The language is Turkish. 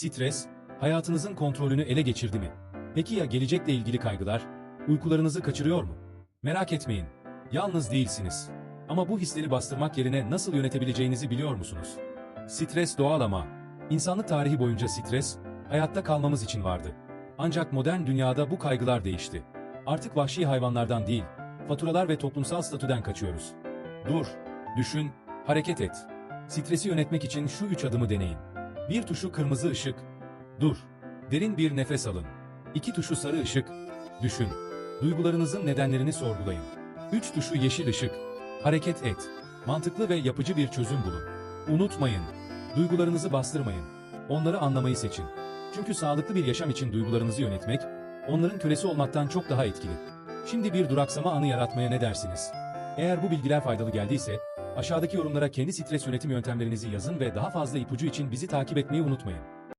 Stres, hayatınızın kontrolünü ele geçirdi mi? Peki ya gelecekle ilgili kaygılar, uykularınızı kaçırıyor mu? Merak etmeyin, yalnız değilsiniz. Ama bu hisleri bastırmak yerine nasıl yönetebileceğinizi biliyor musunuz? Stres doğal ama, insanlık tarihi boyunca stres, hayatta kalmamız için vardı. Ancak modern dünyada bu kaygılar değişti. Artık vahşi hayvanlardan değil, faturalar ve toplumsal statüden kaçıyoruz. Dur, düşün, hareket et. Stresi yönetmek için şu üç adımı deneyin. Bir tuşu kırmızı ışık. Dur. Derin bir nefes alın. İki tuşu sarı ışık. Düşün. Duygularınızın nedenlerini sorgulayın. Üç tuşu yeşil ışık. Hareket et. Mantıklı ve yapıcı bir çözüm bulun. Unutmayın. Duygularınızı bastırmayın. Onları anlamayı seçin. Çünkü sağlıklı bir yaşam için duygularınızı yönetmek, onların kölesi olmaktan çok daha etkili. Şimdi bir duraksama anı yaratmaya ne dersiniz? Eğer bu bilgiler faydalı geldiyse, aşağıdaki yorumlara kendi stres yönetim yöntemlerinizi yazın ve daha fazla ipucu için bizi takip etmeyi unutmayın.